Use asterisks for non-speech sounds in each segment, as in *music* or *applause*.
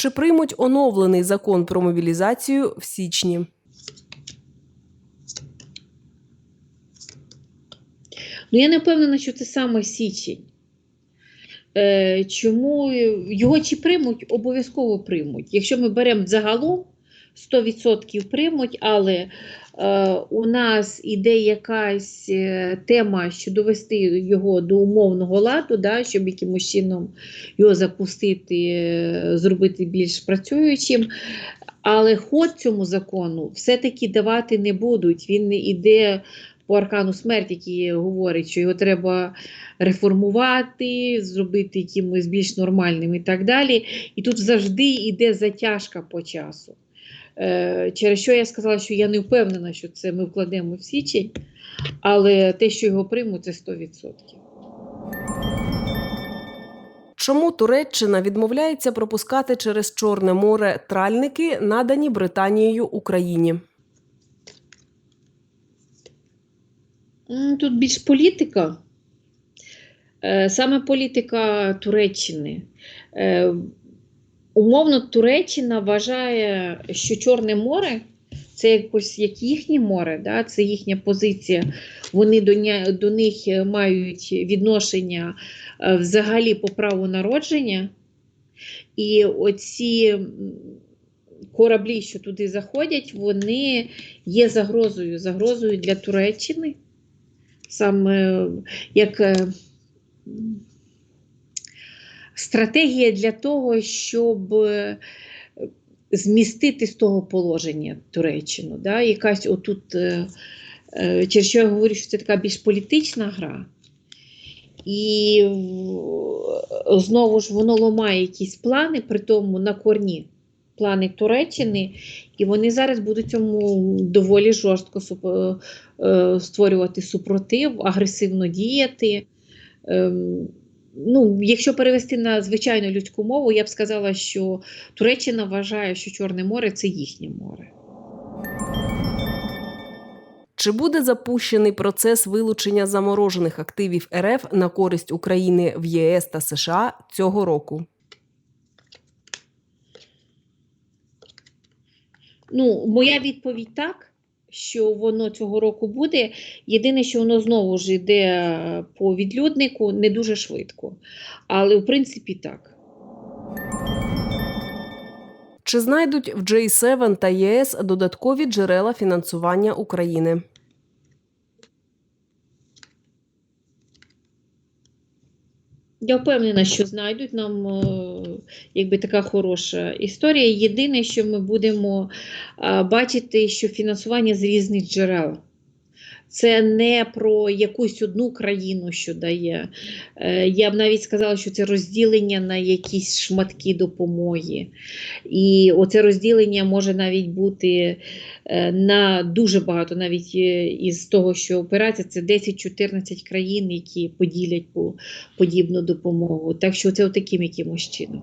Чи приймуть оновлений закон про мобілізацію в січні? Ну, я не впевнена, що це саме січень. Е, чому його чи приймуть, обов'язково приймуть. Якщо ми беремо загалом, 100% приймуть, але у нас іде якась е, тема, що довести його до умовного ладу, да, щоб якимось чином його запустити, е, зробити більш працюючим. Але ход цьому закону все-таки давати не будуть. Він не йде по аркану смерті, який говорить, що його треба реформувати, зробити якимось більш нормальним і так далі. І тут завжди йде затяжка по часу. Е, Через що я сказала, що я не впевнена, що це ми вкладемо в січень, але те, що його приймуть, це 100%. Чому Туреччина відмовляється пропускати через Чорне море тральники, надані Британією Україні? Тут більш політика, Е, саме політика Туреччини. Е, Умовно, Туреччина вважає, що Чорне море це якось як їхнє море, да? це їхня позиція. Вони до, до них мають відношення е, взагалі по праву народження. І оці кораблі, що туди заходять, вони є загрозою, загрозою для Туреччини. Саме як е, м, стратегія для того, щоб е, змістити з того положення Туреччину. Да? Якась отут, е, е, через що я говорю, що це така більш політична гра. І знову ж воно ламає якісь плани, при тому на корні плани Туреччини, і вони зараз будуть цьому доволі жорстко створювати супротив, агресивно діяти. Ну, якщо перевести на звичайну людську мову, я б сказала, що Туреччина вважає, що Чорне море це їхнє море. Чи буде запущений процес вилучення заморожених активів РФ на користь України в ЄС та США цього року? Ну, моя відповідь так, що воно цього року буде. Єдине, що воно знову ж йде по відлюднику не дуже швидко. Але в принципі так. Чи знайдуть в J7 та ЄС додаткові джерела фінансування України? Я впевнена, що знайдуть нам е, якби така хороша історія. Єдине, що ми будемо е, бачити, що фінансування з різних джерел. Це не про якусь одну країну, що дає. Е, Я б навіть сказала, що це розділення на якісь шматки допомоги. І оце розділення може навіть бути е, на дуже багато, навіть е, із того, що операція це 10-14 країн, які поділять по подібну допомогу. Так що це таким якимось чином.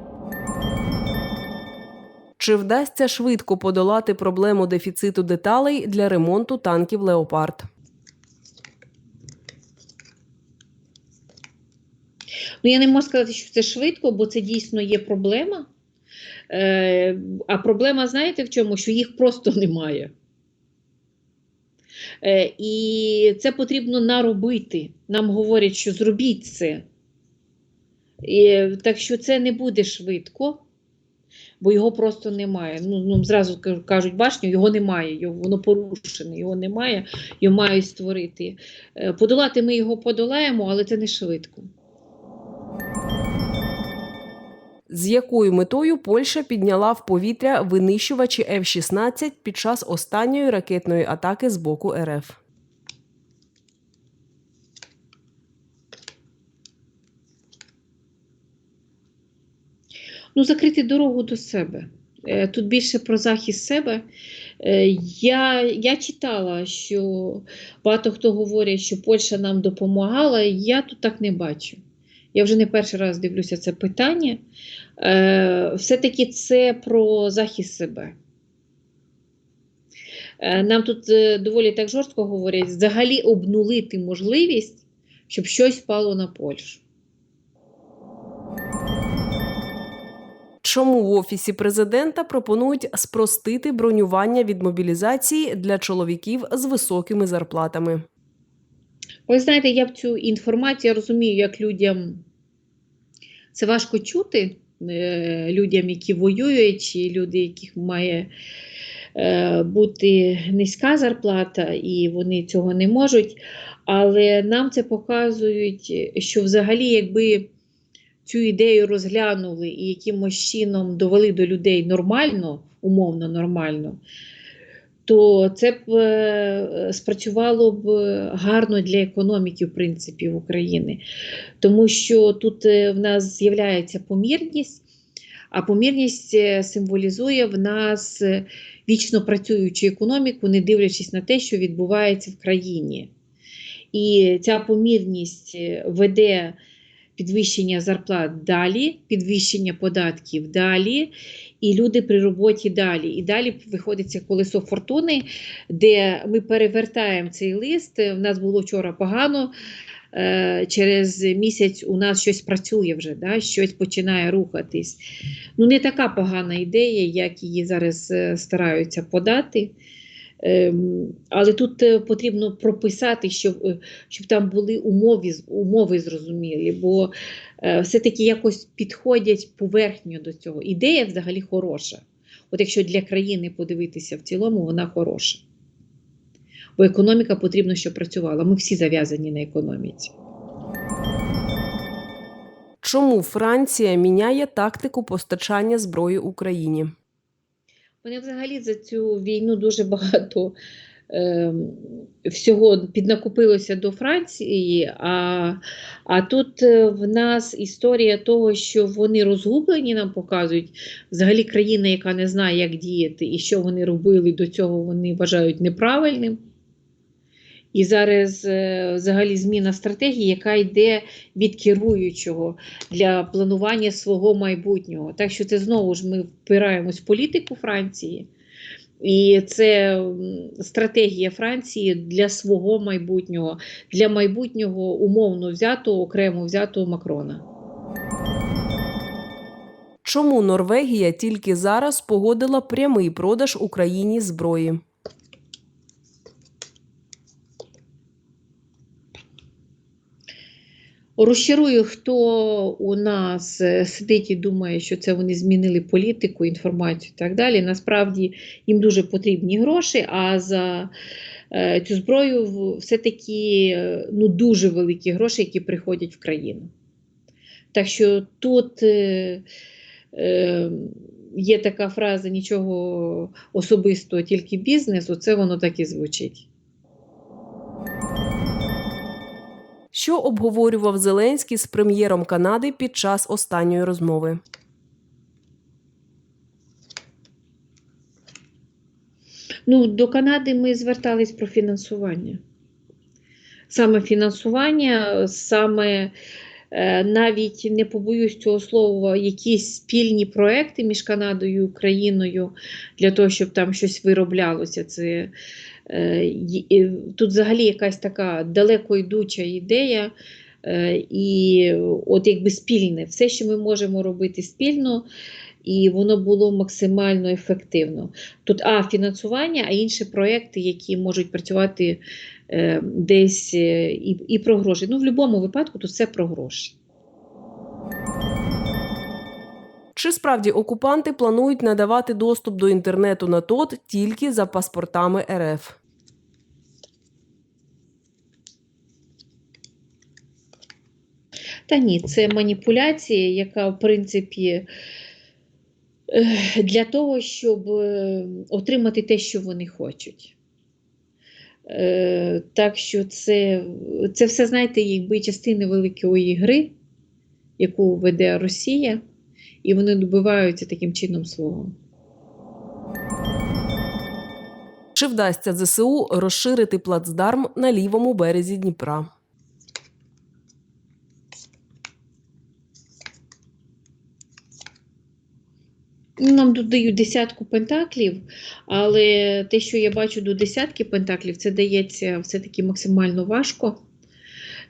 Чи вдасться швидко подолати проблему дефіциту деталей для ремонту танків Леопард? Ну, я не можу сказати, що це швидко, бо це дійсно є проблема. Е, а проблема, знаєте в чому? Що їх просто *laughs* немає. Е, і це потрібно наробити. Нам говорять, що зробіть це. І, так що це не буде швидко, бо його просто немає. Ну, ну, зразу кажуть, башню, його немає, його, воно порушене, його немає, його мають створити. Е, Подолати ми його подолаємо, але це не швидко. З якою метою Польща підняла в повітря винищувачі F-16 під час останньої ракетної атаки з боку РФ? Ну, закрити дорогу до себе. Е, Тут більше про захист себе. Е, Я, я читала, що багато хто говорить, що Польща нам допомагала. Я тут так не бачу. Я вже не перший раз дивлюся це питання. Е, Все-таки це про захист себе. Нам тут доволі так жорстко говорять, взагалі обнулити можливість, щоб щось впало на Польщу. Чому в офісі президента пропонують спростити бронювання від мобілізації для чоловіків з високими зарплатами? Ви знаєте, я в цю інформацію розумію, як людям це важко чути, е, людям, які воюють, чи люди, яких має е, бути низька зарплата, і вони цього не можуть. Але нам це показують, що взагалі, якби цю ідею розглянули і якимось чином довели до людей нормально, умовно нормально, то це б е, спрацювало б гарно для економіки, в принципі, в України. Тому що тут е, в нас з'являється помірність, а помірність е, символізує в нас вічно працюючу економіку, не дивлячись на те, що відбувається в країні. І ця помірність веде підвищення зарплат далі, підвищення податків далі, і люди при роботі далі. І далі виходить колесо фортуни, де ми перевертаємо цей лист. В нас було вчора погано. е, Через місяць у нас щось працює вже, да? щось починає рухатись. Ну, не така погана ідея, як її зараз е, стараються подати. Ем, Але тут е, потрібно прописати, щоб, е, щоб там були умови, умови зрозумілі, бо е, все-таки якось підходять поверхньо до цього. Ідея взагалі хороша. От якщо для країни подивитися в цілому, вона хороша. Бо економіка потрібно, щоб працювала. Ми всі зав'язані на економіці. Чому Франція міняє тактику постачання зброї Україні? Мене взагалі за цю війну дуже багато е, всього піднакупилося до Франції, а, а тут е, в нас історія того, що вони розгублені, нам показують взагалі країна, яка не знає, як діяти і що вони робили до цього, вони вважають неправильним. І зараз е, взагалі зміна стратегії, яка йде від керуючого для планування свого майбутнього. Так що це знову ж ми впираємось в політику Франції, і це стратегія Франції для свого майбутнього, для майбутнього умовно взятого, окремо взятого Макрона. Чому Норвегія тільки зараз погодила прямий продаж Україні зброї? Розчарую, хто у нас е, сидить і думає, що це вони змінили політику, інформацію і так далі. Насправді їм дуже потрібні гроші, а за е, цю зброю все-таки е, ну, дуже великі гроші, які приходять в країну. Так що тут є така фраза нічого особистого, тільки бізнес, оце воно так і звучить. Що обговорював Зеленський з прем'єром Канади під час останньої розмови? Ну, до Канади ми звертались про фінансування. Саме фінансування, саме е, навіть не побоюсь цього слова, якісь спільні проекти між Канадою і Україною для того, щоб там щось вироблялося. Це, тут взагалі якась така далеко йдуча ідея. Е, і от якби спільне, все, що ми можемо робити спільно, і воно було максимально ефективно. Тут а фінансування, а інші проекти, які можуть працювати е, десь е, і, і про гроші. Ну, в будь-якому випадку тут все про гроші. Чи справді окупанти планують надавати доступ до інтернету на ТОТ тільки за паспортами РФ? Та ні, це маніпуляція, яка, в принципі, для того, щоб е, отримати те, що вони хочуть. Е, Так що це, це все, знаєте, якби частини великої гри, яку веде Росія, і вони добиваються таким чином свого. Чи вдасться ЗСУ розширити плацдарм на лівому березі Дніпра? Нам тут дають десятку пентаклів, але те, що я бачу до десятки пентаклів, це дається все-таки максимально важко.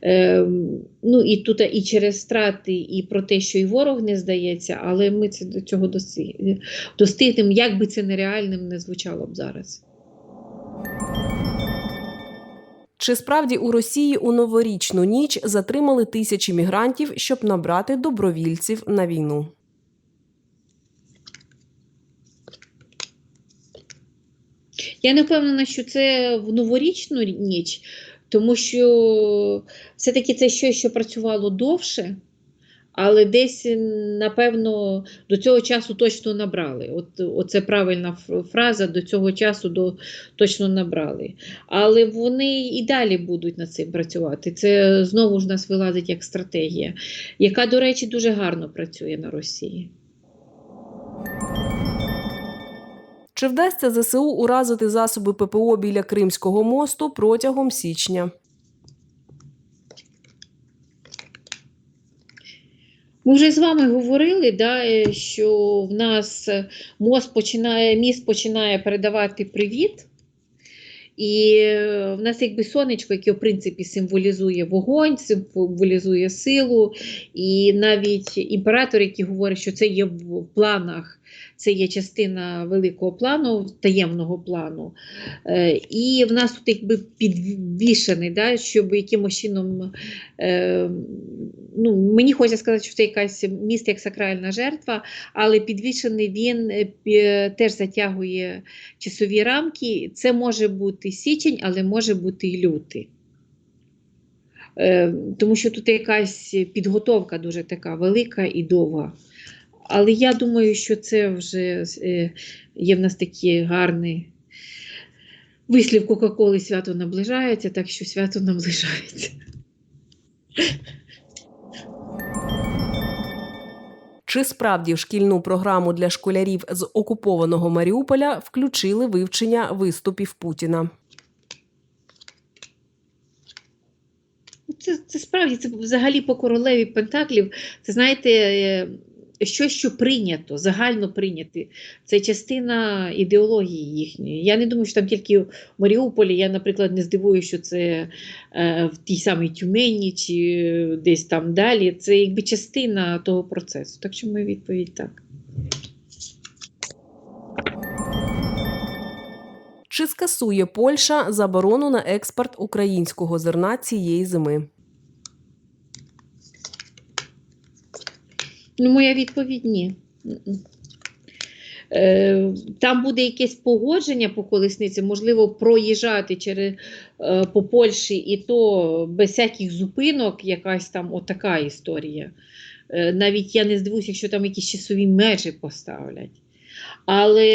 Ем, ну і тут і через страти, і про те, що і ворог не здається, але ми це до цього достигнемо, як би це нереальним не звучало б зараз. Чи справді у Росії у новорічну ніч затримали тисячі мігрантів, щоб набрати добровільців на війну? Я не впевнена, що це в новорічну ніч, тому що все-таки це щось, що працювало довше, але десь, напевно, до цього часу точно набрали. От, Оце правильна фраза, до цього часу до, точно набрали. Але вони і далі будуть над цим працювати. Це знову ж нас вилазить як стратегія, яка, до речі, дуже гарно працює на Росії. Чи вдасться ЗСУ уразити засоби ППО біля Кримського мосту протягом січня? Ми вже з вами говорили, да, е, що в нас е, мост починає, міст починає передавати привіт. І е, в нас якби сонечко, яке в принципі символізує вогонь, символізує силу. І навіть імператор, який говорить, що це є в планах, це є частина великого плану, таємного плану. Е, І в нас тут якби підвішений, да, щоб якимось чином. Е, ну, мені хочеться сказати, що це якась міст як сакральна жертва, але підвішений він е, теж затягує часові рамки. Це може бути січень, але може бути і лютий. Е, тому що тут якась підготовка дуже така велика і довга. Але я думаю, що це вже е, є в нас такий гарний вислів Кока-Коли свято наближається, так що свято наближається. Чи справді в шкільну програму для школярів з окупованого Маріуполя включили вивчення виступів Путіна? Це, це справді це взагалі по королеві Пентаклів. Це знаєте, е, щось, що прийнято, загально прийнято. Це частина ідеології їхньої. Я не думаю, що там тільки в Маріуполі. Я, наприклад, не здивуюся, що це е, в тій самій Тюмені чи десь там далі. Це якби частина того процесу. Так що моя відповідь так. Чи скасує Польща заборону на експорт українського зерна цієї зими? Ну, моя відповідь ні. Е, Там буде якесь погодження по колесниці, можливо, проїжджати через, е, по Польщі, і то без всяких зупинок, якась там отака історія. Е, Навіть я не здивуюся, якщо там якісь часові межі поставлять. Але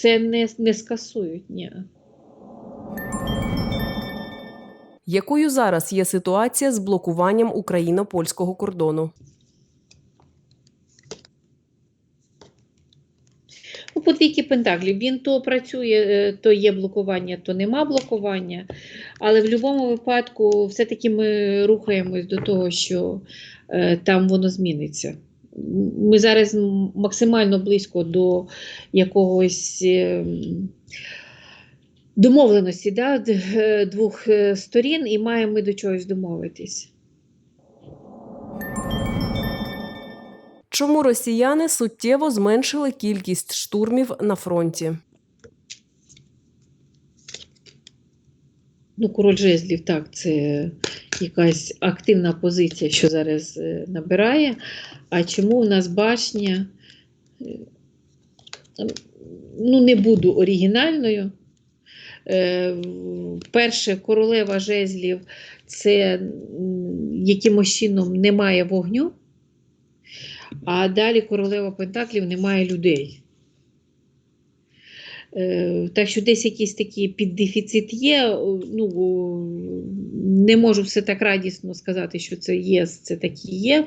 це не, не скасують. Ні. Якою зараз є ситуація з блокуванням україно-польського кордону? Ну, по двійки пентаклів. Він то працює, е, то є блокування, то нема блокування. Але в будь-якому випадку, все-таки ми рухаємось до того, що е, там воно зміниться. Ми зараз максимально близько до якогось е, домовленості да, двох сторін, і маємо ми до чогось домовитись. Чому росіяни суттєво зменшили кількість штурмів на фронті? Ну, король жезлів, так, це якась активна позиція, що зараз е, набирає. А чому у нас башня? Е, Ну, не буду оригінальною. Е, Перше, королева жезлів це якимось чином немає вогню, а далі королева Пентаклів немає людей. Е, Так що десь якийсь такий піддефіцит є. Ну, не можу все так радісно сказати, що це є, це так і є.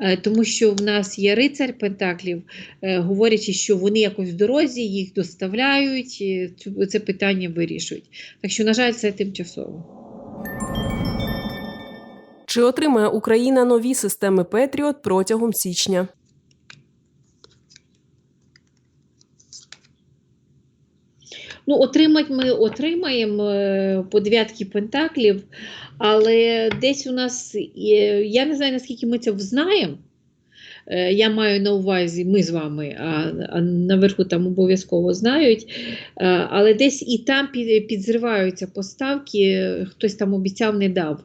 Е, Тому що в нас є рицар Пентаклів, е, говорячи, що вони якось в дорозі, їх доставляють, це питання вирішують. Так що, на жаль, це тимчасово. Чи отримає Україна нові системи Петріот протягом січня? Ну, отримати ми отримаємо е, по дев'ятки пентаклів, але десь у нас, я не знаю, наскільки ми це взнаємо. Е, Я маю на увазі, ми з вами, а, а наверху там обов'язково знають. Е, Але десь і там під, підзриваються поставки, е, хтось там обіцяв, не дав.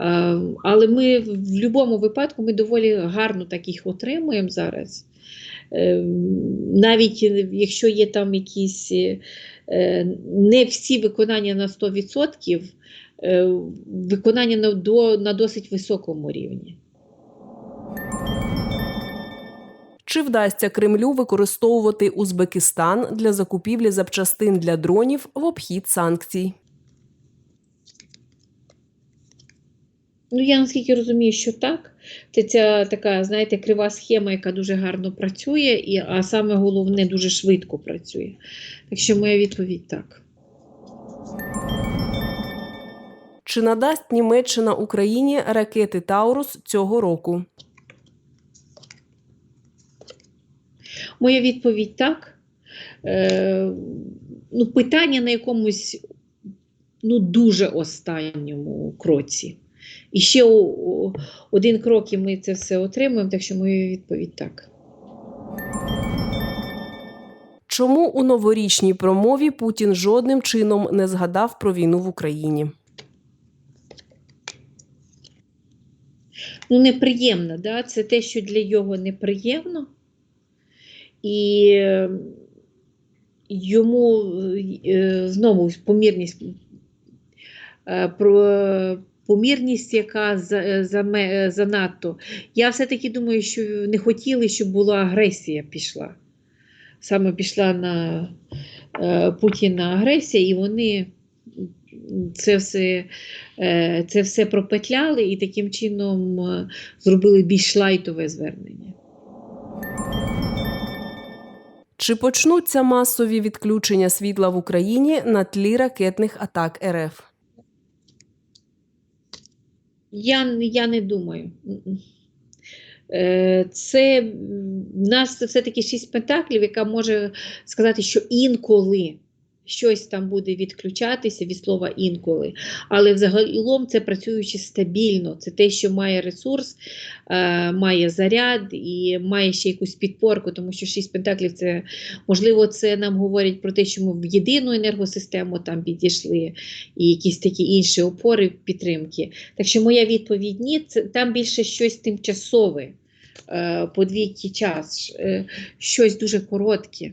Е, Але ми в будь-якому випадку ми доволі гарно так їх отримуємо зараз. Е, Навіть е, якщо є там якісь не всі виконання на 100%, е, виконання на досить високому рівні. Чи вдасться Кремлю використовувати Узбекистан для закупівлі запчастин для дронів в обхід санкцій? Ну, я наскільки розумію, що так. Це ця така, знаєте, крива схема, яка дуже гарно працює, і, а саме головне, дуже швидко працює. Так що моя відповідь так. Чи надасть Німеччина Україні ракети Таурус цього року? Моя відповідь так. Е, ну, питання на якомусь ну, дуже останньому кроці. І ще один крок, і ми це все отримуємо, так що моя відповідь так. Чому у новорічній промові Путін жодним чином не згадав про війну в Україні? ну, неприємно, да? це те, що для його неприємно. І е, йому е, знову помірність, е, про помірність, яка за, за, занадто. Я все-таки думаю, що не хотіли, щоб була агресія пішла. Саме пішла на е, Путіна агресія, і вони це все, е, це все пропетляли і таким чином е, зробили більш лайтове звернення. Чи почнуться масові відключення світла в Україні на тлі ракетних атак РФ? Я, я не думаю. Е, Це в нас все-таки шість пентаклів, яка може сказати, що інколи щось там буде відключатися від слова інколи. Але взагалом це працюючи стабільно. Це те, що має ресурс, е, має заряд і має ще якусь підпорку, тому що шість пентаклів це можливо, це нам говорять про те, що ми в єдину енергосистему там підійшли, і якісь такі інші опори підтримки. Так що моя відповідь ні, це там більше щось тимчасове, е, подвійкий час, е, щось дуже коротке.